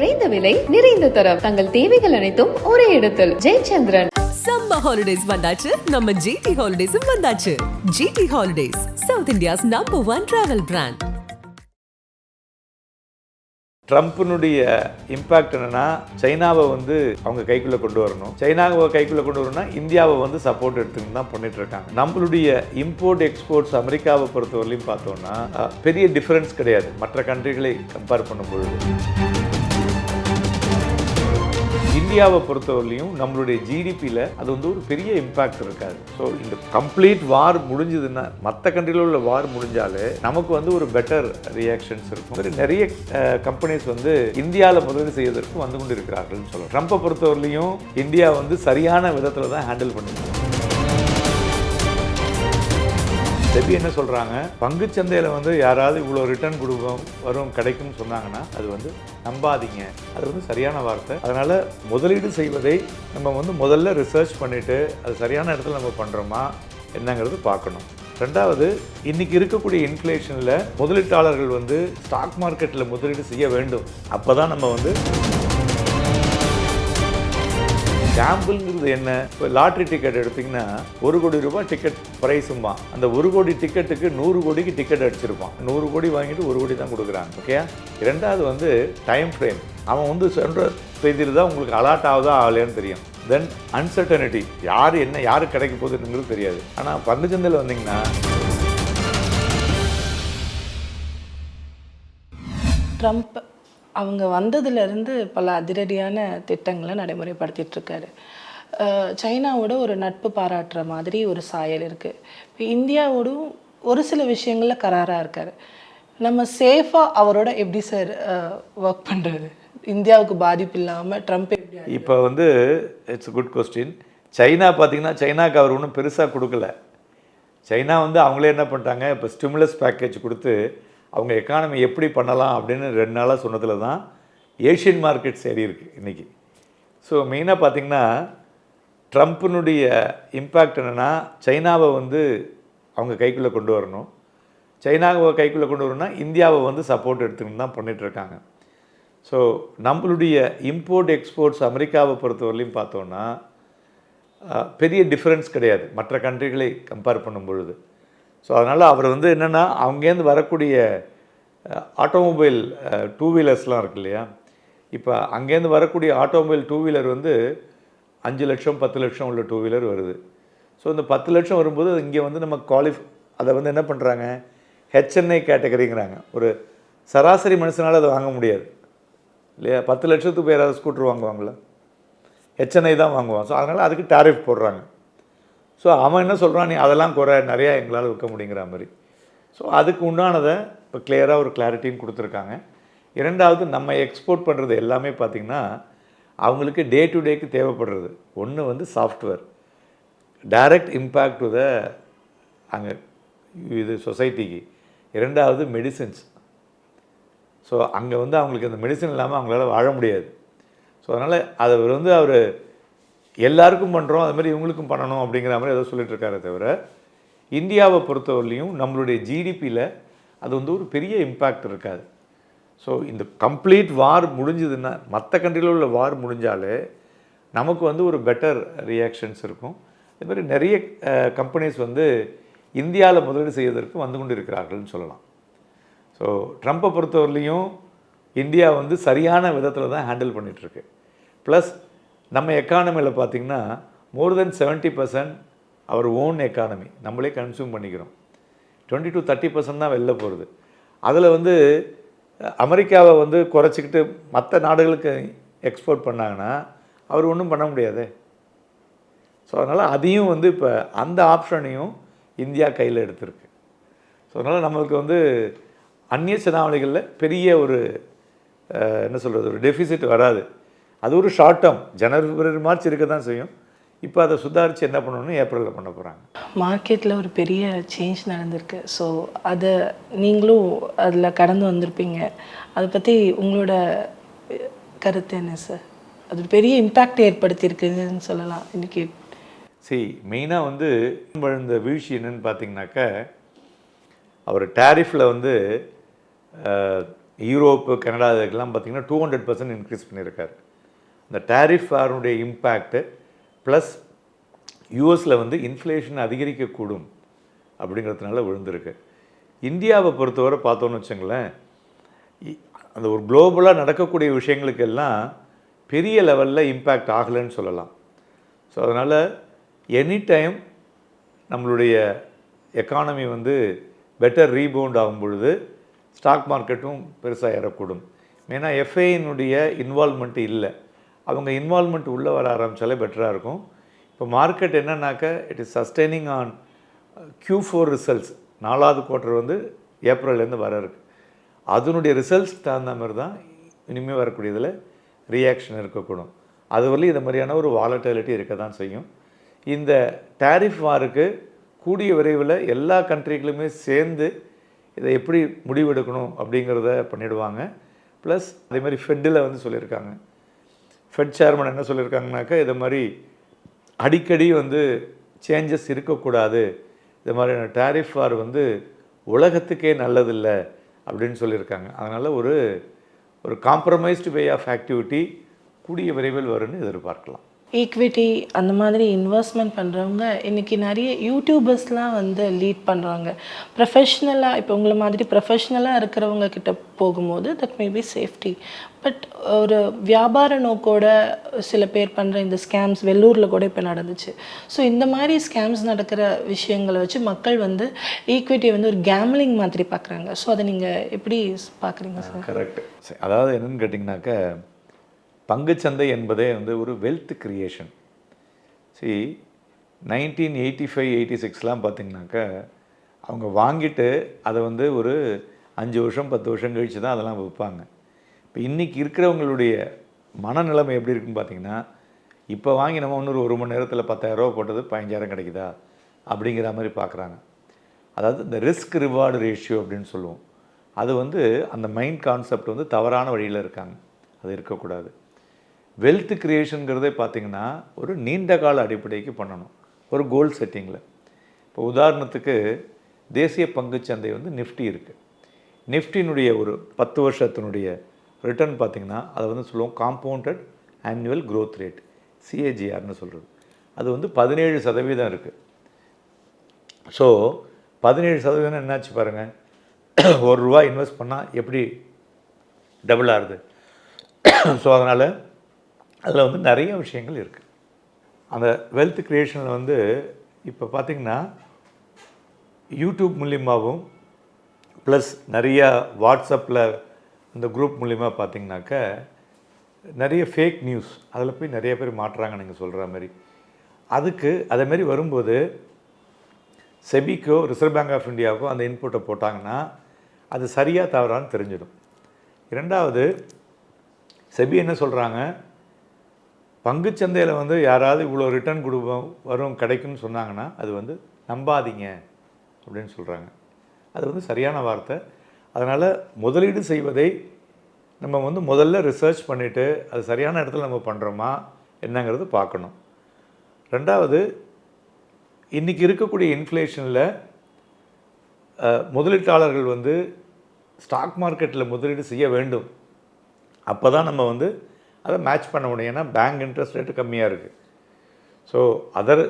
குறைந்த விலை நிறைந்த தரம். தங்கள் தேவைகள் அனைத்தும் ஒரே இடத்தில். ஜெயச்சந்திரன். சம்மர் ஹாலிடேஸ் வந்தாச்சு. நம்ம ஜிடி ஹாலிடேஸும் வந்தாச்சு. GT holidays south India's number one travel brand ட்ரம்ப்பினுடைய impact என்னன்னா சைனாவை வந்து அவங்க கைக்குள்ளே கொண்டு வரணும். சைனாவை கைக்குள்ளே கொண்டு வரணும்னா இந்தியாவை வந்து சப்போர்ட் எடுத்துன்னு தான் பண்ணிட்டு இருக்காங்க. நம்மளுடைய இம்போர்ட் எக்ஸ்போர்ட்ஸ் அமெரிக்காவை பொறுத்தவரையிலையும் பார்த்தோம்னா பெரிய டிஃபரன்ஸ் கிடையாது. மற்ற கண்ட்ரிகளை கம்பேர் பண்ணும்பொழுது. இந்தியாவை பொறுத்தவரையிலையும் நம்மளுடைய ஜிடிபியில் அது வந்து ஒரு பெரிய இம்பேக்ட் இருக்காது. ஸோ இந்த கம்ப்ளீட் வார் முடிஞ்சதுன்னா மற்ற கண்ட்ரியில் உள்ள வார் முடிஞ்சாலே நமக்கு வந்து ஒரு பெட்டர் ரியாக்ஷன்ஸ் இருக்கும். நிறைய கம்பெனிஸ் வந்து இந்தியாவில் முதலீடு செய்வதற்கு வந்து கொண்டு இருக்கிறார்கள்னு சொல்லலாம். ட்ரம்ப்பை பொறுத்தவரையிலையும் இந்தியா வந்து சரியான விதத்தில் தான் ஹேண்டில் பண்ணுது. செபி என்ன சொல்கிறாங்க பங்குச்சந்தையில் வந்து யாராவது இவ்வளோ ரிட்டர்ன் கொடுக்கும் வரும் கிடைக்கும்னு சொன்னாங்கன்னா அது வந்து நம்பாதீங்க. அது வந்து சரியான வார்த்தை. அதனால் முதலீடு செய்வதை நம்ம வந்து முதல்ல ரிசர்ச் பண்ணிவிட்டு அது சரியான இடத்துல நம்ம பண்ணுறோமா என்னங்கிறது பார்க்கணும். ரெண்டாவது இன்றைக்கி இருக்கக்கூடிய இன்ஃப்ளேஷனில் முதலீட்டாளர்கள் வந்து ஸ்டாக் மார்க்கெட்டில் முதலீடு செய்ய வேண்டும். அப்போ தான் நம்ம வந்து கேம்பிள்ங்கிறது என்ன? இப்போ லாட்ரி டிக்கெட் எடுத்திங்கன்னா ஒரு கோடி ரூபாய் டிக்கெட் ப்ரைஸும்மா அந்த ஒரு கோடி டிக்கெட்டுக்கு நூறு கோடிக்கு டிக்கெட் அடிச்சிருப்பான். நூறு கோடி வாங்கிட்டு ஒரு கோடி தான் கொடுக்குறாங்க ஓகே ரெண்டாவது வந்து டைம் ஃப்ரேம் அவன் வந்து சென்ற செய்தியில் தான் உங்களுக்கு அலாட் ஆகுதா ஆகலையான்னு தெரியும். தென் அன்சர்டனிட்டி யார் என்ன யார் கிடைக்க போகுதுங்கிறது தெரியாது. ஆனால் பங்குச்சந்தையில் வந்தீங்கன்னா ட்ரம்ப் அவங்க வந்ததுலேருந்து பல அதிரடியான திட்டங்களை நடைமுறைப்படுத்திகிட்ருக்காரு சைனாவோட ஒரு நட்பு பாராட்டுற மாதிரி ஒரு சாயல் இருக்குது இப்போ இந்தியாவோடும் ஒரு சில விஷயங்களில் கராராக இருக்கார். நம்ம சேஃபாக அவரோட எப்படி சார் ஒர்க் பண்ணுறது இந்தியாவுக்கு பாதிப்பு இல்லாமல் ட்ரம்ப் எப்படி இப்போ வந்து இட்ஸ் குட் கொஸ்டின் சைனா பார்த்திங்கன்னா சைனாவுக்கு அவர் ஒன்றும் பெருசாக கொடுக்கல. சைனா வந்து அவங்களே என்ன பண்ணிட்டாங்க இப்போ ஸ்டிமுலஸ் பேக்கேஜ் கொடுத்து அவங்க எக்கானமி எப்படி பண்ணலாம் அப்படின்னு ரெண்டு நாளாக சொன்னதில் தான் ஏஷியன் மார்க்கெட்ஸ் ஏறி இருக்குது இன்றைக்கி ஸோ மெயினாக பார்த்திங்கன்னா ட்ரம்ப்பினுடைய இம்பேக்ட் என்னென்னா சைனாவை வந்து அவங்க கைக்குள்ளே கொண்டு வரணும். சைனாவை கைக்குள்ளே கொண்டு வரணும்னா இந்தியாவை வந்து சப்போர்ட் எடுத்துக்கிட்டு தான் பண்ணிகிட்ருக்காங்க ஸோ நம்மளுடைய இம்போர்ட் எக்ஸ்போர்ட்ஸ் அமெரிக்காவை பொறுத்தவரையிலையும் பார்த்தோன்னா பெரிய டிஃப்ரென்ஸ் கிடையாது. மற்ற கண்ட்ரிகளை கம்பேர் பண்ணும் பொழுது ஸோ அதனால் அவர் வந்து என்னென்னா அங்கேருந்து வரக்கூடிய ஆட்டோமொபைல் டூ வீலர்ஸ்லாம் இருக்கு இல்லையா? இப்போ அங்கேருந்து வரக்கூடிய ஆட்டோமொபைல் டூ வீலர் வந்து அஞ்சு லட்சம் பத்து லட்சம் உள்ள டூ வீலர் வருது. ஸோ இந்த பத்து லட்சம் வரும்போது இங்கே வந்து நம்ம குவாலிஃப் அதை வந்து என்ன பண்ணுறாங்க ஹெச்என்ஐ கேட்டகரிங்கிறாங்க ஒரு சராசரி மனுஷனால் அதை வாங்க முடியாது. இல்லையா? பத்து லட்சத்துக்கு பேர் யாராவது ஸ்கூட்டர் வாங்குவாங்களா? ஹெச்என்ஐ தான் வாங்குவான். ஸோ அதனால் அதுக்கு டாரிஃப் போடுறாங்க. ஸோ அவன் என்ன சொல்கிறான் நீ அதெல்லாம் குறை நிறையா எங்களால் விற்க முடியுங்கிற மாதிரி. ஸோ அதுக்கு உண்டானதை இப்போ கிளியராக ஒரு கிளாரிட்டின்னு கொடுத்துருக்காங்க. இரண்டாவது நம்ம எக்ஸ்போர்ட் பண்ணுறது எல்லாமே பார்த்திங்கன்னா அவங்களுக்கு டே டு டேக்கு தேவைப்படுறது. ஒன்று வந்து software direct impact to the அங்கே இது சொசைட்டிக்கு இரண்டாவது மெடிசின்ஸ் ஸோ அங்கே வந்து அவங்களுக்கு அந்த மெடிசன் இல்லாமல் அவங்களால வாழ முடியாது. ஸோ அதனால் அதை அவர் வந்து அவர் எல்லாருக்கும் பண்ணுறோம் அது மாதிரி இவங்களுக்கும் பண்ணணும் அப்படிங்கிற மாதிரி ஏதோ சொல்லிட்டு இருக்காரே தவிர இந்தியாவை பொறுத்தவரையிலையும் நம்மளுடைய ஜிடிபியில் அது வந்து ஒரு பெரிய இம்பேக்ட் இருக்காது. ஸோ இந்த கம்ப்ளீட் வார் முடிஞ்சதுன்னா மற்ற கண்ட்ரியில் உள்ள வார் முடிஞ்சாலே நமக்கு வந்து ஒரு பெட்டர் ரியாக்ஷன்ஸ் இருக்கும். இது மாதிரி நிறைய கம்பெனிஸ் வந்து இந்தியாவில் முதலீடு செய்வதற்கு வந்து கொண்டு இருக்கிறார்கள்னு சொல்லலாம். ஸோ ட்ரம்ப்பை பொறுத்தவரையிலையும் இந்தியா வந்து சரியான விதத்தில் தான் ஹேண்டில் பண்ணிகிட்ருக்கு ப்ளஸ் நம்ம எக்கானமியில் பார்த்திங்கன்னா more than seventy percent our own economy நம்மளே கன்சியூம் பண்ணிக்கிறோம். டுவெண்ட்டி டு தேர்ட்டி பர்சன்ட் தான் வெளில போகிறது அதில் வந்து அமெரிக்காவை வந்து குறைச்சிக்கிட்டு மற்ற நாடுகளுக்கு எக்ஸ்போர்ட் பண்ணாங்கன்னா அவர் ஒன்றும் பண்ண முடியாது. ஸோ அதனால் அதையும் வந்து இப்போ அந்த ஆப்ஷனையும் இந்தியா கையில் எடுத்திருக்கு. ஸோ அதனால் நம்மளுக்கு வந்து அந்நிய செலாவணிகளில் பெரிய ஒரு என்ன சொல்கிறது ஒரு டெஃபிசிட் வராது. அது ஒரு ஷார்ட் டேர்ம் ஜனவரி மார்ச் இருக்க தான் செய்யும். இப்போ அதை சுதாரித்து என்ன பண்ணணும்னு ஏப்ரலில் பண்ண போகிறாங்க மார்க்கெட்டில் ஒரு பெரிய சேஞ்ச் நடந்திருக்கு. ஸோ அதை நீங்களும் அதில் கடந்து வந்திருப்பீங்க. அதை பற்றி உங்களோட கருத்து என்ன சார் அது பெரிய இம்பேக்ட் ஏற்படுத்தியிருக்குதுன்னு சொல்லலாம். இன்னைக்கு சரி மெயினாக வந்து இந்த வீழ்ச்சி என்னன்னு பார்த்தீங்கன்னாக்கா அவர் டேரிஃபில் வந்து யூரோப்பு கனடா இதுக்கெல்லாம் பார்த்தீங்கன்னா டூ ஹண்ட்ரட் பர்சன்ட் இன்க்ரீஸ் பண்ணியிருக்காரு. இந்த டேரிஃப் வாருடைய இம்பேக்ட்டு ப்ளஸ் யூஎஸில் வந்து இன்ஃப்ளேஷன் அதிகரிக்கக்கூடும் அப்படிங்கிறதுனால விழுந்திருக்கு. இந்தியாவை பொறுத்தவரை பார்த்தோன்னு வச்சுங்களேன் அந்த ஒரு குளோபலாக நடக்கக்கூடிய விஷயங்களுக்கெல்லாம் பெரிய லெவலில் இம்பேக்ட் ஆகலைன்னு சொல்லலாம். ஸோ அதனால் எனி டைம் நம்மளுடைய எக்கானமி வந்து பெட்டர் ரீபவுண்ட் ஆகும் பொழுது ஸ்டாக் மார்க்கெட்டும் பெருசாக ஏறக்கூடும். ஏன்னா எஃப்ஐனுடைய இன்வால்மெண்ட் இல்லை. அவங்க இன்வால்மெண்ட் உள்ளே வர ஆரம்பித்தாலே பெட்டராக இருக்கும். இப்போ மார்க்கெட் என்னன்னாக்க it is sustaining on Q four results நாலாவது குவார்ட்டர் வந்து ஏப்ரல்லேருந்து வர இருக்கு. அதனுடைய ரிசல்ட்ஸ் தகுந்த மாதிரி தான் இனிமேல் வரக்கூடியதில் ரியாக்ஷன் இருக்கக்கூடும். அது வரலையும் இந்த மாதிரியான ஒரு வாலட்டிலிட்டி இருக்க தான் செய்யும். இந்த டேரிஃப் வாருக்கு கூடிய விரைவில் எல்லா கண்ட்ரிகளுமே சேர்ந்து இதை எப்படி முடிவெடுக்கணும் அப்படிங்கிறத பண்ணிடுவாங்க. ப்ளஸ் அதே மாதிரி ஃபெட்டில் வந்து சொல்லியிருக்காங்க. ஃபெட் சேர்மன் என்ன சொல்லியிருக்காங்கனாக்கா இது மாதிரி அடிக்கடி வந்து சேஞ்சஸ் இருக்கக்கூடாது. இது மாதிரியான டேரிஃப் வார் வந்து உலகத்துக்கே நல்லதில்லை அப்படின்னு சொல்லியிருக்காங்க. அதனால் ஒரு ஒரு காம்ப்ரமைஸ்டு வே ஆஃப் ஆக்டிவிட்டி கூடிய விரைவில் வரும்னு எதிர்பார்க்கலாம். ஈக்விட்டி அந்த மாதிரி இன்வெஸ்ட்மெண்ட் பண்ணுறவங்க இன்றைக்கி நிறைய யூடியூபர்ஸ்லாம் வந்து லீட் பண்ணுறாங்க ப்ரொஃபஷ்னலாக இப்போ உங்களை மாதிரி ப்ரொஃபஷ்னலாக இருக்கிறவங்க கிட்ட போகும்போது that may be safety but ஒரு வியாபார நோக்கோட சில பேர் பண்ணுற இந்த ஸ்கேம்ஸ் வெள்ளூரில் கூட இப்போ நடந்துச்சு. ஸோ இந்த மாதிரி ஸ்கேம்ஸ் நடக்கிற விஷயங்களை வச்சு மக்கள் வந்து ஈக்விட்டியை வந்து ஒரு கேம்லிங் மாதிரி பார்க்குறாங்க. ஸோ அதை நீங்கள் எப்படி பார்க்குறீங்க சார் கரெக்ட் அதாவது என்னென்னு கேட்டிங்கனாக்க பங்குச்சந்தை என்பதே வந்து ஒரு wealth creation see nineteen eighty five eighty சிக்ஸ்லாம் பார்த்திங்கனாக்கா அவங்க வாங்கிட்டு அதை வந்து ஒரு அஞ்சு வருஷம் பத்து வருஷம் கழித்து தான் அதெல்லாம் விற்பாங்க இப்போ இன்றைக்கி இருக்கிறவங்களுடைய மனநிலைமை எப்படி இருக்குன்னு பார்த்தீங்கன்னா இப்போ வாங்கி நம்ம இன்னொரு ஒரு மணி நேரத்தில் பத்தாயிரரூபா போட்டது பதினஞ்சாயிரம் கிடைக்குதா? அப்படிங்கிற மாதிரி பார்க்குறாங்க அதாவது இந்த ரிஸ்க் ரிவார்டு ரேஷியோ அப்படின்னு சொல்லுவோம். அது வந்து அந்த மைண்ட் கான்செப்ட் வந்து தவறான வழியில் இருக்காங்க. அது இருக்கக்கூடாது. வெல்த் க்ரியேஷனுங்கிறதே பார்த்திங்கன்னா ஒரு நீண்ட கால அடிப்படைக்கு பண்ணணும். ஒரு கோல் செட்டிங்கில் இப்போ உதாரணத்துக்கு தேசிய பங்குச்சந்தை வந்து நிஃப்டி இருக்குது நிஃப்டினுடைய ஒரு பத்து வருஷத்தினுடைய ரிட்டர்ன் பார்த்திங்கன்னா அதை வந்து சொல்லுவோம் காம்பவுண்டட் ஆனுவல் க்ரோத் ரேட் சிஏஜிஆர்னு சொல்கிறது அது வந்து பதினேழு சதவீதம் இருக்குது ஸோ பதினேழு சதவீதம் என்னாச்சு பாருங்கள் ஒரு ரூபா இன்வெஸ்ட் பண்ணால் எப்படி டபுள் ஆகுது? ஸோ அதனால் அதில் வந்து நிறைய விஷயங்கள் இருக்குது அந்த வெல்த் க்ரியேஷனில் வந்து இப்போ பார்த்திங்கன்னா யூடியூப் மூலியமாகவும் ப்ளஸ் நிறையா வாட்ஸ்அப்பில் இந்த குரூப் மூலிமா பார்த்திங்கனாக்க நிறைய ஃபேக் நியூஸ் அதில் போய் நிறைய பேர் மாட்டுறாங்க நீங்கள் சொல்கிற மாதிரி. அதுக்கு அதேமாரி மாதிரி வரும்போது செபிக்கோ ரிசர்வ் பேங்க் ஆஃப் இந்தியாவுக்கோ அந்த இன்புட்டை போட்டாங்கன்னா அது சரியாக தவறான்னு தெரிஞ்சிடும். இரண்டாவது செபி என்ன சொல்கிறாங்க பங்குச்சந்தையில் வந்து யாராவது இவ்வளோ ரிட்டர்ன் கொடுப்போம் வரும் கிடைக்கும்னு சொன்னாங்கன்னா அது வந்து நம்பாதீங்க அப்படின்னு சொல்கிறாங்க அது வந்து சரியான வார்த்தை. அதனால் முதலீடு செய்வதை நம்ம வந்து முதல்ல ரிசர்ச் பண்ணிவிட்டு அது சரியான இடத்துல நம்ம பண்ணுறோமா என்னங்கிறது பார்க்கணும். ரெண்டாவது இன்றைக்கி இருக்கக்கூடிய இன்ஃப்ளேஷனில் முதலீட்டாளர்கள் வந்து ஸ்டாக் மார்க்கெட்டில் முதலீடு செய்ய வேண்டும். அப்போ தான் நம்ம வந்து அதை மேட்ச் பண்ண முடியும். ஏன்னா பேங்க் இன்ட்ரெஸ்ட் ரேட்டு கம்மியாக இருக்குது ஸோ அதர்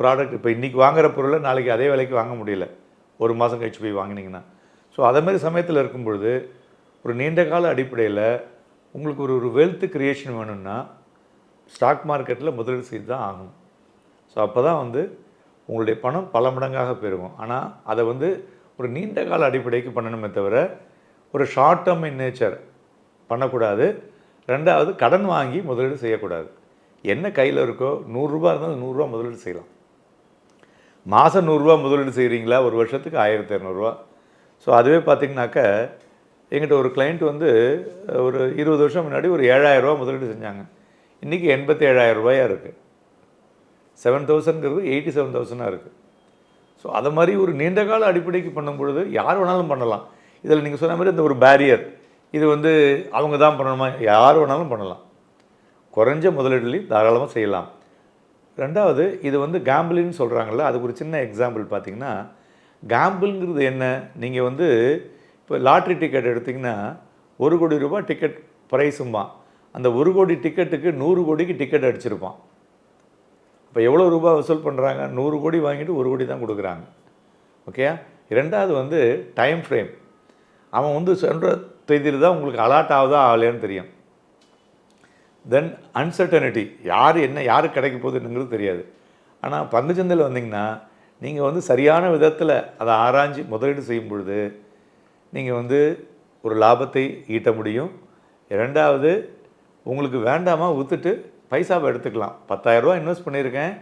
ப்ராடக்ட் இப்போ இன்றைக்கி வாங்குகிற பொருளை நாளைக்கு அதே விலைக்கு வாங்க முடியல. ஒரு மாதம் கழிச்சு போய் வாங்கினீங்கன்னா. ஸோ அதே மாதிரி சமயத்தில் இருக்கும் பொழுது ஒரு நீண்ட கால அடிப்படையில் உங்களுக்கு ஒரு ஒரு வெல்த் க்ரியேஷன் வேணும்னா ஸ்டாக் மார்க்கெட்டில் முதலீடு செய்து தான் ஆகணும். ஸோ அப்போ தான் வந்து உங்களுடைய பணம் பல மடங்காக பெருகும். ஆனால் அதை வந்து ஒரு நீண்ட கால அடிப்படைக்கு பண்ணணுமே தவிர ஒரு ஷார்ட் டேர்ம் இன் நேச்சர் பண்ணக்கூடாது. ரெண்டாவது கடன் வாங்கி முதலீடு செய்யக்கூடாது. என்ன கையில் இருக்கோ நூறுரூபா இருந்தாலும் நூறுரூவா முதலீடு செய்யலாம். மாதம் நூறுரூவா முதலீடு செய்கிறீங்களா ஒரு வருஷத்துக்கு ஆயிரத்தி இரநூறுவா ஸோ அதுவே பார்த்தீங்கன்னாக்க எங்கிட்ட ஒரு கிளைண்ட் வந்து ஒரு இருபது வருஷம் முன்னாடி ஒரு ஏழாயிரரூவா முதலீடு செஞ்சாங்க. இன்றைக்கி எண்பத்தி ஏழாயிரம் ரூபாயாக இருக்குது செவன் தௌசண்ட்ங்கிறது எயிட்டி செவன் தௌசண்டாக இருக்குது ஸோ அதை மாதிரி ஒரு நீண்ட கால அடிப்படைக்கு பண்ணும் பொழுது யார் வேணாலும் பண்ணலாம். இதில் நீங்கள் சொன்ன மாதிரி இந்த ஒரு பேரியர் இது வந்து அவங்க தான் பண்ணணுமா? யார் வேணாலும் பண்ணலாம். குறைஞ்ச முதலீடுலையும் தாராளமாக செய்யலாம். ரெண்டாவது இது வந்து கேம்பிள்னு சொல்கிறாங்கல்ல அதுக்கு ஒரு சின்ன எக்ஸாம்பிள் பார்த்தீங்கன்னா கேம்பிள்ங்கிறது என்ன? நீங்கள் வந்து இப்போ லாட்ரி டிக்கெட் எடுத்திங்கன்னா ஒரு கோடி ரூபாய் டிக்கெட் ப்ரைஸும்மா அந்த ஒரு கோடி டிக்கெட்டுக்கு நூறு கோடிக்கு டிக்கெட் அடிச்சிருப்பான். இப்போ எவ்வளோ ரூபாய் வசூல் பண்ணுறாங்க நூறு கோடி வாங்கிட்டு ஒரு கோடி தான் கொடுக்குறாங்க. ஓகே இரண்டாவது வந்து டைம் ஃப்ரேம் அவன் வந்து சென்ற தேதியில் தான் உங்களுக்கு அலாட் ஆகுதா ஆகலையான்னு தெரியும். தென் அன்சர்டனிட்டி யார் என்ன யார் கிடைக்க போகுதுங்கிறது தெரியாது. ஆனால் பங்குச்சந்தையில் வந்தீங்கன்னா நீங்கள் வந்து சரியான விதத்தில் அதை ஆராய்ஞ்சு முதலீடு செய்யும் பொழுது நீங்கள் வந்து ஒரு லாபத்தை ஈட்ட முடியும். இரண்டாவது உங்களுக்கு வேண்டாமா விற்றுட்டு பைசாவை எடுத்துக்கலாம். பத்தாயிரரூவா இன்வெஸ்ட் பண்ணியிருக்கேன்.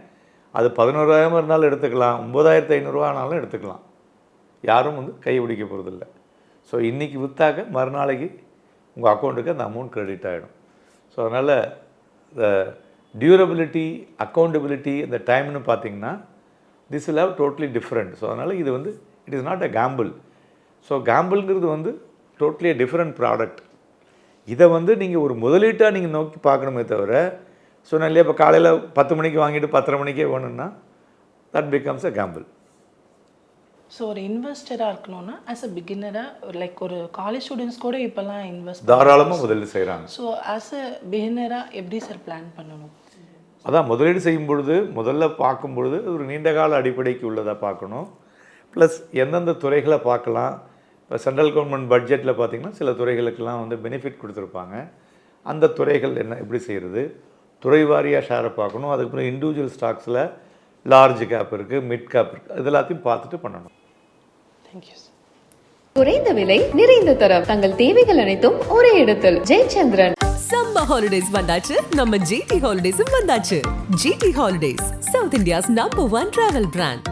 அது பதினோராயிரமாக இருந்தாலும் எடுத்துக்கலாம். ஒம்பதாயிரத்து ஐநூறுரூவா ஆனாலும் எடுத்துக்கலாம். யாரும் வந்து கை பிடிக்க போகிறதில்ல ஸோ இன்றைக்கி விற்றாக்க மறுநாளைக்கு உங்கள் அக்கௌண்ட்டுக்கு அந்த அமௌண்ட் க்ரெடிட் ஆகிடும் ஸோ அதனால் இந்த டியூரபிலிட்டி அக்கௌண்டபிலிட்டி இந்த டைம்னு பார்த்தீங்கன்னா this will have totally different so அதனால் இது வந்து it is not a gamble so கேம்பிள்ங்கிறது வந்து டோட்லி டிஃப்ரெண்ட் ப்ராடக்ட் இதை வந்து நீங்கள் ஒரு முதலீட்டாக நீங்கள் நோக்கி பார்க்கணுமே தவிர ஸோ இல்லையா இப்போ காலையில் பத்து மணிக்கு வாங்கிட்டு பத்தரை மணிக்கே வேணும்னா that becomes a gamble so ஒரு இன்வெஸ்டராக இருக்கணும்னா ஆஸ் அ பிகினராக லைக் ஒரு காலேஜ் ஸ்டூடெண்ட்ஸ் கூட இப்போல்லாம் இன்வெஸ்ட் தாராளமாக முதலீடு செய்கிறாங்க ஸோ ஆஸ் அ பிகினராக எப்படி சார் பிளான் பண்ணணும்? அதான் முதலீடு செய்யும் பொழுது முதல்ல பார்க்கும் பொழுது ஒரு நீண்ட கால அடிப்படைக்கு உள்ளதாக பார்க்கணும். ப்ளஸ் எந்தெந்த துறைகளை பார்க்கலாம். இப்போ சென்ட்ரல் கவர்மெண்ட் பட்ஜெட்டில் பார்த்தீங்கன்னா சில துறைகளுக்கெல்லாம் வந்து பெனிஃபிட் கொடுத்துருப்பாங்க. அந்த துறைகள் என்ன எப்படி செய்கிறது துறை வாரியாக ஷேரை பார்க்கணும். அதுக்கப்புறம் இண்டிவிஜுவல் ஸ்டாக்ஸில் லார்ஜ் கேப் இருக்குது மிட் கேப் இருக்குது இது எல்லாத்தையும் பார்த்துட்டு பண்ணணும். தேங்க்யூ சார் குறைந்த விலை நிறைந்த தரம். தங்கள் தேவைகள் அனைத்தும் ஒரே இடத்தில். ஜெயச்சந்திரன். சம்மர் ஹாலிடேஸ் வந்தாச்சு. நம்ம ஜிடி ஹாலிடேஸும் வந்தாச்சு. GT holidays south India's number one travel brand